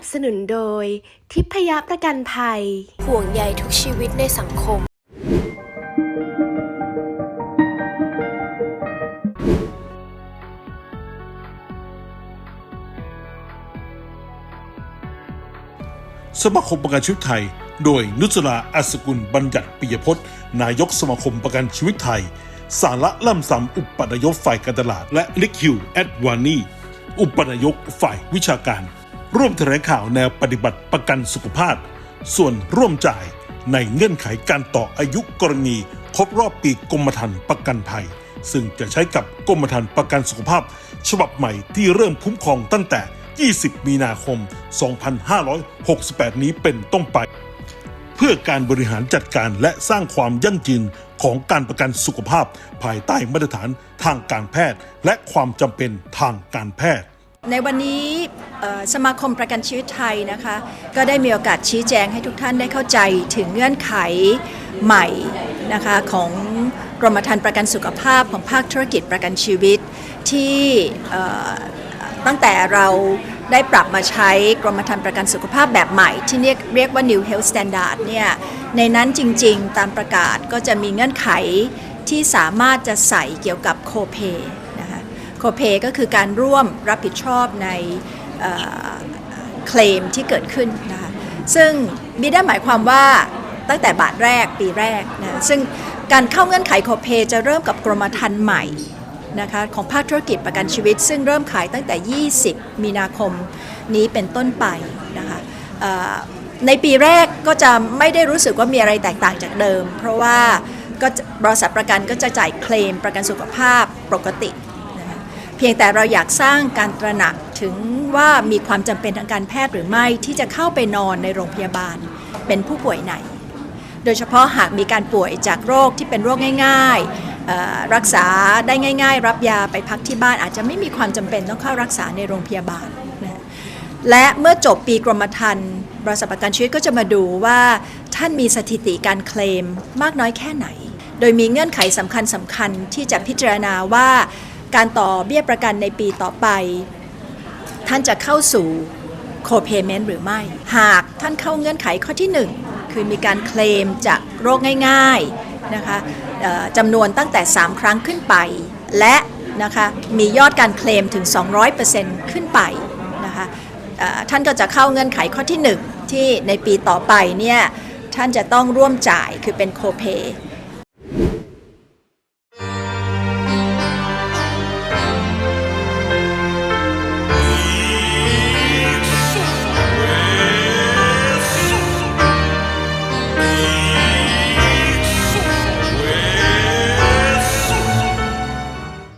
บสนุนโดย ทิพยประกันภัย ห่วงใยทุกชีวิตในสังคม สมาคมประกันชีวิตไทย โดยนุสราอัศกุลบัญญัติปิยพจน์ นายกสมาคมประกันชีวิตไทย สาระล่ำซำอุปนายกฝ่ายการตลาด และลิคิวแอดวานีอุปนายกฝ่ายวิชาการ ร่วมแถลงข่าวแนวปฏิบัติประกันสุขภาพ ส่วนร่วมจ่ายในเงื่อนไขการต่ออายุกรณีครบรอบปีกรมธรรม์ประกันภัย ซึ่งจะใช้กับกรมธรรม์ประกันสุขภาพ ฉบับใหม่ที่เริ่มคุ้มครองตั้งแต่ 20 มีนาคม 2568 นี้เป็นต้นไป เพื่อการบริหารจัดการและสร้างความยั่งยืนของการประกันสุขภาพ ภายใต้มาตรฐานทางการแพทย์ และความจำเป็นทางการแพทย์ ในวันนี้ สมาคมประกันชีวิตไทยนะคะ ก็ได้มีโอกาสชี้แจงให้ทุกท่านได้เข้าใจถึงเงื่อนไขใหม่นะคะของกรมธรรม์ประกันสุขภาพของภาคธุรกิจประกันชีวิต ที่ตั้งแต่เราได้ปรับมาใช้กรมธรรม์ประกันสุขภาพแบบใหม่ ที่เรียกเรียกว่า New Health Standard เนี่ยในนั้นจริงๆ ตามประกาศก็จะมีเงื่อนไขที่สามารถจะใส่เกี่ยวกับโคเ a y นะคะโคเ a y ก็คือการร่วมรับผิดชอบใน เคลมที่เกิดขึ้นนะคะซึ่งมีได้หมายความว่าตั้งแต่บาทแรกปีแรกนะซึ่งการเข้าเงื่อนไขโคเ a y จะเริ่มกับกรมธรรม์ใหม่นะคะของภาคธุรกิจประกันชีวิต ซึ่งเริ่มขายตั้งแต่ 20 มีนาคมนี้เป็นต้นไปนะคะในปีแรกก็จะไม่ได้รู้สึกว่ามีอะไรแตกต่างจากเดิม เพราะว่าก็บริษัทประกันก็จะจ่ายเคลมประกันสุขภาพปกติ พียงแต่เราอยากสร้างการตระหนักถึงว่ามีความจำเป็นทางการแพทย์หรือไม่ที่จะเข้าไปนอนในโรงพยาบาล เป็นผู้ป่วยไหน โดยเฉพาะหากมีการป่วยจากโรคที่เป็นโรคง่ายๆ รักษาได้ง่าย ๆ รับยาไปพักที่บ้านอาจจะไม่มีความจำเป็นต้องเข้ารักษาในโรงพยาบาลนะและเมื่อจบปีกรมธรรม์บริษัทประกันชีวิตก็จะมาดูว่าท่านมีสถิติการเคลมมากน้อยแค่ไหน โดยมีเงื่อนไขสำคัญสำคัญๆที่จะพิจารณาว่า การต่อเบี้ยประกันในปีต่อไป ท่านจะเข้าสู่ co-payment หรือไม่ หากท่านเข้าเงื่อนไขข้อที่ 1 คือมีการเคลมจากโรคง่ายๆนะคะจำนวนตั้งแต่ 3 ครั้งขึ้นไป และนะคะมียอดการเคลมถึง 200%ขึ้นไปนะคะท่านก็จะเข้าเงื่อนไขข้อที่ 1 ที่ในปีต่อไปเนี่ยท่านจะต้องร่วมจ่ายคือเป็นโคเ a y